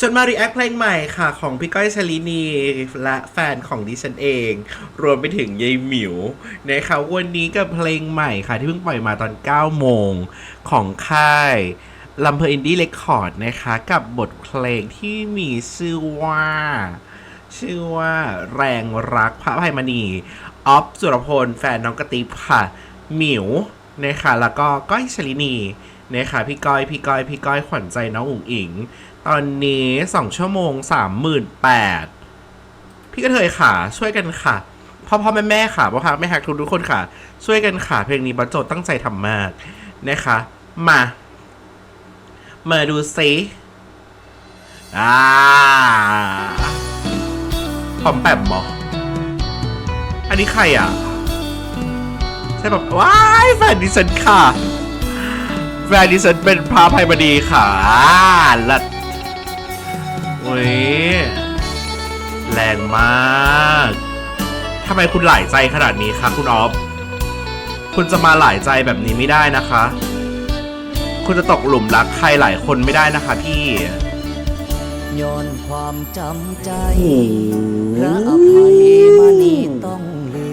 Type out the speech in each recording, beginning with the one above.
ฉันมารีแอคเพลงใหม่ค่ะ ของพี่ก้อยชลินีและแฟนของดิฉันเอง รวมไปถึงยายหมิวนะคะวันนี้กับเพลงใหม่ค่ะ ที่เพิ่งปล่อยมาตอน 9 โมงของค่ายลำเพออินดี้เรคคอร์ดนะคะ กับบทเพลงที่มีชื่อว่า ชื่อว่าแรงรักพระภัยมณีออฟสุรพล แฟนน้องกระติบค่ะ หมิวนะคะแล้วก็ก้อยชลินีนะคะพี่ก้อยพี่ก้อยพี่ก้อยขวัญใจน้องอุ๋งอิง ตอนนี้สองชั่วโมงสามหมื่นแปดพี่กระเทยค่ะ ช่วยกันค่ะพ่อพ่อแม่แม่ค่ะพ่อพ่อแม่ฮักทุกทุกคนค่ะ ช่วยกันค่ะ เพลงนี้บัจโจตั้งใจทำมากนะคะ มา มาดูซิอ่าพร้อมแปมบออันนี้ใครอะ ใช่แบบว้ายแฟนดิฉันค่ะแฟนดิฉันเป็นพระภัยบดีค่ะลัด โอ้ยแรงมากทำไมคุณหลายใจขนาดนี้คะคุณออฟ คุณจะมาหลายใจแบบนี้ไม่ได้นะคะ คุณจะตกหลุมรักใครหลายคนไม่ได้นะคะพี่ ย้อนความจำใจโอ้โหพระอภัยมณีต้องเลื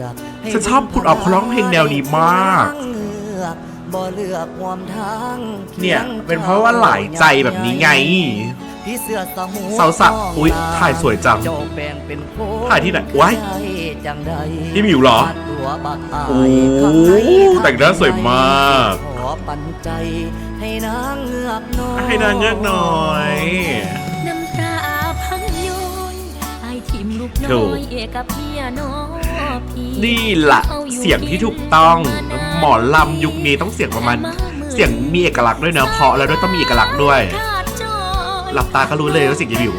อกให้ฉันชอบคุณออฟเขาร้องเพลงแนวนี้มากเลือกบ่เลือกความทางเนี่ย เป็นเพราะว่าหลายใจแบบนี้ไง พี่เสือสมุทรเสาสะอุ๊ยถ่ายสวยจังเจ้าแปลงเป็นโคถ่ายที่ไหนว้ายใจจังใดพี่หมิวเหรอมาตัวบักอายโอ้ข้างในแต่งหน้าสวยมากขอปันใจให้นางเงือกน้อยให้นางเงือกหน่อยน้ำตาพังย้อยไอายทิมลูกถูน้อกยเอกับเมียน้อยพี่นี่ละเสียงที่ถูกต้องหมอลำยุคนี้ต้องเสียงประมาณเสียงมีเอกลักษณ์ด้วยเนอะเพราะแล้วด้วยต้องมีเอกลักษณ์ด้วย หลับตาก็รู้เลยว่าเสียงจะบิว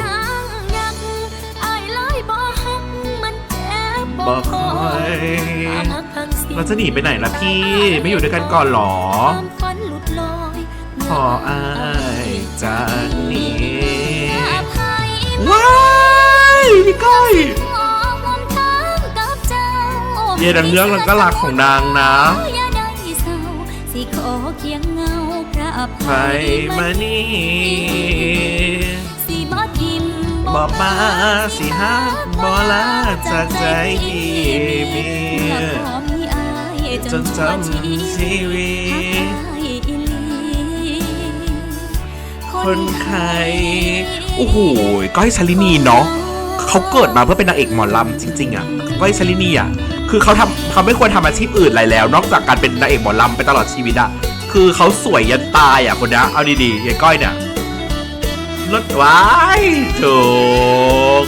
บอกคอยเราจะหนีไปไหนล่ะพี่ไม่อยู่ด้วยกันก่อนเหรอ ขออายจากนี้ว้ายพี่ก้อยเยดังเงือกแล้วก็รักของนางนะ สิขอเคียงเงาพระอไปภัยมานี่สิบ่ทิมบอมาสิฮักบอลาจากใจที่มีจนจำชีวิตคนไข้โอ้โหก้อยชลินีเนาะเขาเกิดมาเพื่อเป็นนางเอกหมอลำจริง ๆ อะก้อยชลินีอะ คือเขาทำเขาไม่ควรทำอาชีพอื่นอะไรแล้ว นอกจากการเป็นนางเอกหมอลำไปตลอดชีวิตอะคือเขาสวยยันตายอะคนนี้เอาดีๆยายก้อยเนี่ยลดไว้ถูก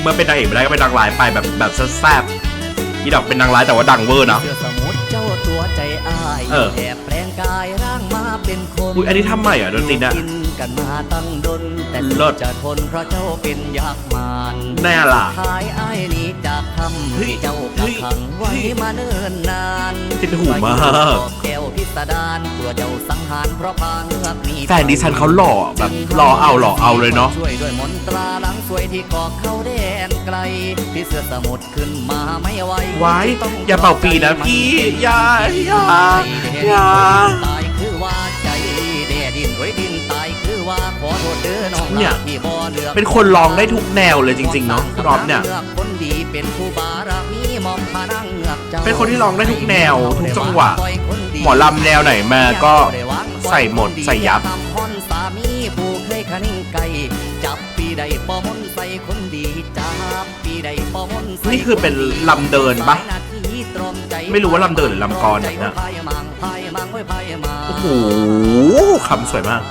เมื่อเป็นนางเอกไม่ได้ก็เป็นนางร้ายไปแบบแบบแซ่บๆอีดอกเป็นนางร้ายแต่ว่าดังเวอร์นะเสือสมุทรเจ้าตัวใจอายเออแอบแปลงกายร่างมาเป็นคนอุ๊ยอันนี้ทำใหม่เหรอดนตรีน่ะกินกันมาตั้งดนแต่เลิศจะทนเพราะเจ้าเป็นยักษ์มารแน่ล่ะขายอ้ายนี้จากคเฮ้ยำเจ้ากระขังไว้มาเนิ่นนานติดหูมาก แก้วพิสดารกลัวเจ้าสังหารเพราะพานเงือกหนีแฟนดิฉันเขาหล่อแบบหล่อเอาหล่อเอาเลยเนาะ ช่วยด้วยมนตราหลังสวยที่กอกเข้าแดนไกลพี่เสือสมุทรขึ้นมาไม่ไหวไว้อย่าเป่าปีนะพี่อย่าอย่าอย่า ตายคือว่าใจแดดินไว้ดินตายคือว่าขอโทษเด้อน้องรักที่บ่เลือก เป็นคนร้องได้ทุกแนวเลยจริงๆเนาะคุณอ๊อฟเนี่ย เงือกเจ้าเป็นคนที่ร้องได้ทุกแนวทุกจังหวะ หมอลำแนวไหนมาก็ใส่หมดใส่ยับทำฮอนสามีผู้เคยคะนิ่งไก่จับปีใดปอมนใส่คนดีจับปีใดปอมนใส่นี่คือเป็นลำเดินปะสายนาทีตรอมใจไม่รู้ว่าลำเดินหรือลำกรเนี่ยนะพายมังพายมังไว้พายมังโอ้โหคำสวยมาก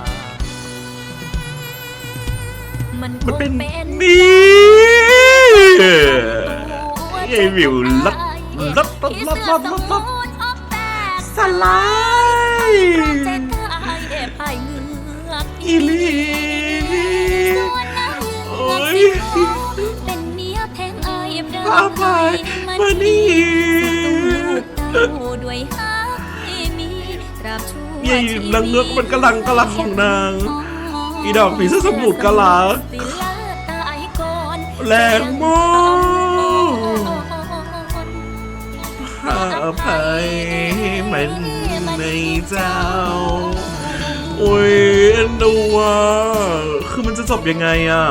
มันมันคงเป็นเป็น นี่ยายวิวลัดลัดลัดลัดลัดลัดลัดสไลด์อีลีโอ้ยพายพพระอภัยมานี่ยฮักที่มีตรายนางเงือกมันกำลังกำลังของนาง อีดอกผีเสื้อสมุทกะลาสิลาตายก่อนแรงมาก ระอภัยมันในเจ้า โอ้ยเอ็นดูว่าจะจบยังไงอะ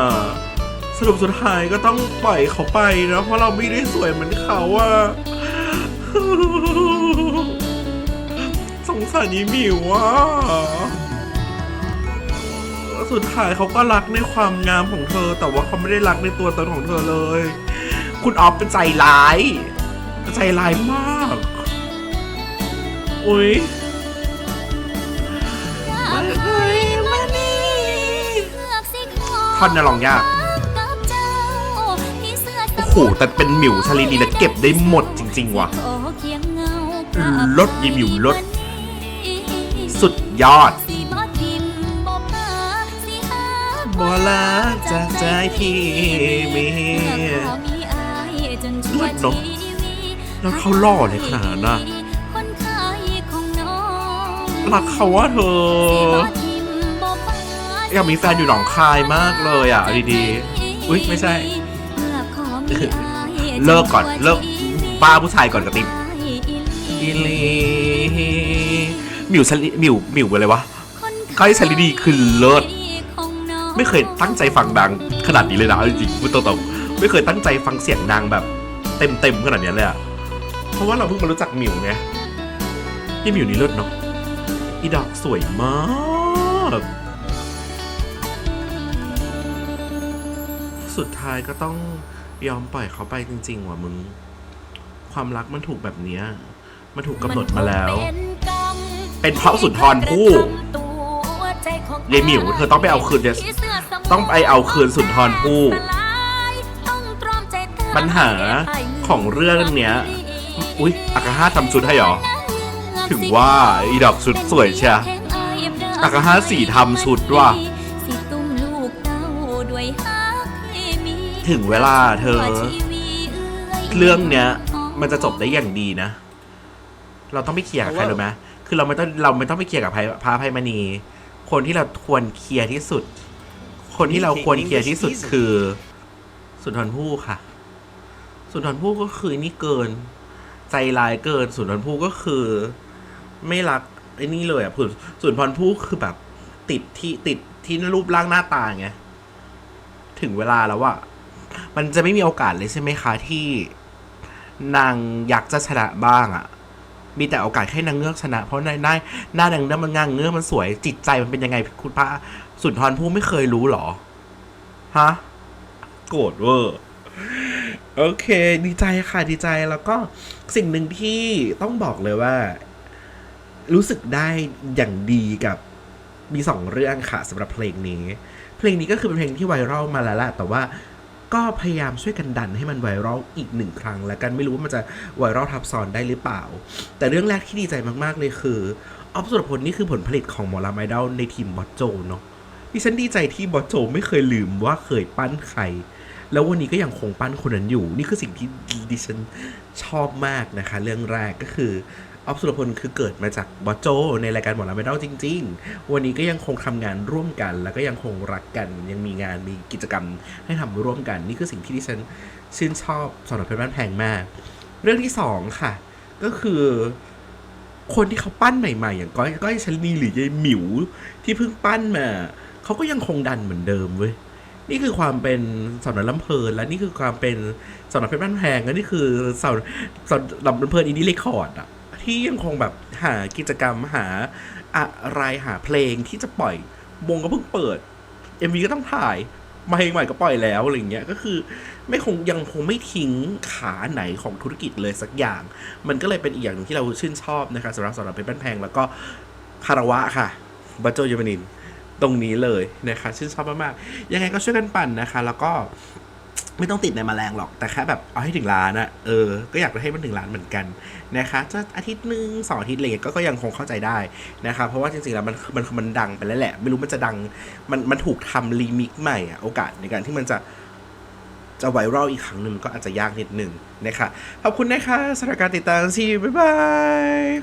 สรุปสุดท้ายก็ต้องปล่อยเขาไปนะเพราะเราไม่ได้สวยเหมือนเขาอะ สงสารยีหมิวอะ สุดท้ายเขาก็รักในความงามของเธอ แต่ว่าเขาไม่ได้รักในตัวตนของเธอเลย คุณออฟเป็นใจร้าย ใจร้ายมาก อุ้ยท่อนน่ะร้องยากโอ้โหแต่เป็นหมิวชาลีนีแล้วเก็บได้หมดจริง ๆ ว่ะลดยีหมิวลด สุดยอดบอลาจากใจที่มีเลิศเนอะแล้วเขาหล่อเลยขนาดนั้นน่ะ รักเขาว่าเธอ อยากมีแฟนอยู่หนองคายมากเลยอะดีๆ อุ๊ยไม่ใช่ เลิกก่อนเลิกบ้าผู้ชายก่อนกับติ๊บอีลีหมิวชลีหมิวหมิวอะไรวะก้อยชลีนีคือเลิศไม่เคยตั้งใจฟังนางขนาดนี้เลยนะจริงๆพูดตรงๆไม่เคยตั้งใจฟังเสียงนางแบบ เต็มๆขนาดนี้เลยอะเพราะว่าเราเพิ่งมารู้จักหมิวไงนี่หมิวนี่เลิศเนาะ อีดอกสวยมาก สุดท้ายก็ต้องยอมปล่อยเขาไปจริง ๆ ว่ะมึง ความรักมันถูกแบบเนี้ย มันถูกกำหนดมาแล้ว เป็นเพราะสุนทรภู่ยายหมิวเธอต้องไปเอาคืนเนี่ยต้องไปเอาคืนสุนทรภู่ปัญหาของเรื่องเนี้ย อุ๊ยอากาฮาทำชุดให้เหรอ ถึงว่าอีดอกชุดสวยเชียอากาฮาสีทำชุดว่ะถึงเวลาเธอ เรื่องเนี้ย มันจะจบได้อย่างดีนะ เราต้องไปเคลียร์กับใครรู้ไหมคือเราไม่ต้องเราไม่ต้องไปเคลียร์กับพายพระภัยมณี คนที่เราควรเคลียร์ที่สุด คนที่เราควรเคลียร์ที่สุดคือ สุนทรภู่ค่ะ สุนทรภู่ก็คือนี่เกิน ใจร้ายเกิน สุนทรภู่ก็คือ ไม่รักไอ้นี่เลยอะสุนสุนทรภู่คือแบบ ติดที่ติดที่รูปร่างหน้าตาไงถึงเวลาแล้วอะมันจะไม่มีโอกาสเลยใช่ไหมคะ ที่นางอยากจะชนะบ้างอะมีแต่โอกาสแค่นางเงือกชนะ เพราะในหน้าหน้านางเงือกมันงางเงือกมันสวยจิตใจมันเป็นยังไงคุณพระสุนทรภู่ไม่เคยรู้หรอ ฮะ โกรธเวอร์ โอเค ดีใจค่ะ ดีใจแล้วก็สิ่งหนึ่งที่ต้องบอกเลยว่า รู้สึกได้อย่างดีกับมีสองเรื่องค่ะสำหรับเพลงนี้ เพลงนี้ก็คือเป็นเพลงที่ไวรัลมาแล้วแหละแต่ว่าก็พยายามช่วยกันดันให้มันไวรัลอีกหนึ่งครั้ง แล้วกันไม่รู้ว่ามันจะไวรัลทับซ้อนได้หรือเปล่า แต่เรื่องแรกที่ดีใจมากๆเลยคือออฟสุรพลนี่คือผลผลิตของหมอลาไมดอลในทีมบอสโจเนาะดิฉันดีใจที่บอสโจไม่เคยลืมว่าเคยปั้นใคร แล้ววันนี้ก็ยังคงปั้นคนนั้นอยู่ นี่คือสิ่งที่ดิฉันชอบมากนะคะ เรื่องแรกก็คือ ออฟสุรพลคือเกิดมาจากบอโจ ในรายการหมอลำไมดอลจริง ๆ วันนี้ก็ยังคงทำงานร่วมกัน แล้วก็ยังคงรักกัน ยังมีงานมีกิจกรรมให้ทำร่วมกัน นี่คือสิ่งที่ดิฉันชื่นชอบสำหรับเพชรบ้านแพงมาก เรื่องที่สองค่ะ ก็คือคนที่เขาปั้นใหม่ๆ อย่างก้อยก้อยชลีหรือยายหมิวที่เพิ่งปั้นมาเขาก็ยังคงดันเหมือนเดิมเว้ยนี่คือความเป็นสาวน้อยลำเพลินและนี่คือความเป็นสาวน้อยเพชรบ้านแพงและนี่คือสาวสาวลำเพลินอินดี้เรคคอร์ดอะ ที่ยังคงแบบหากิจกรรมหาอะไรหาเพลงที่จะปล่อยวงก็เพิ่งเปิด MV ก็ต้องถ่ายมาเพลงใหม่ก็ปล่อยแล้วอะไรเงี้ยก็คือ ไม่คงยังคงไม่ทิ้งขาไหนของธุรกิจเลยสักอย่าง มันก็เลยเป็นอีกอย่างหนึ่งที่เราชื่นชอบนะคะสำหรับสาวน้อยเพชรบ้นแพงแล้วก็คารวะค่ะบัจโจยมานินตรงนี้เลยนะคะ ชื่นชอบมากๆยังไงก็ช่วยกันปั่นนะคะ แล้วก็ ไม่ต้องติดในมแมลงหรอกแต่แค่แบบเอาให้ถึงล้านอะเออ ก็อยากให้มันถึงล้านเหมือนกันนะคะจะอาทิตย์หนึ่งสองอาทิตย์อะไรเงี้ยก็ก็ยังคงเข้าใจได้นะคะเพราะว่าจริงๆแล้วมันมันมันดังไปแล้วแหละ ไม่รู้มันจะดัง มันมันถูกทำรีมิกใหม่อะโอกาสในการที่มันจะจะไวรัลอีกครั้งหนึ่งก็อาจจะยากนิดหนึ่งนะคะขอบคุณนะคะสำหรับการติดตามซีบ๊ายบาย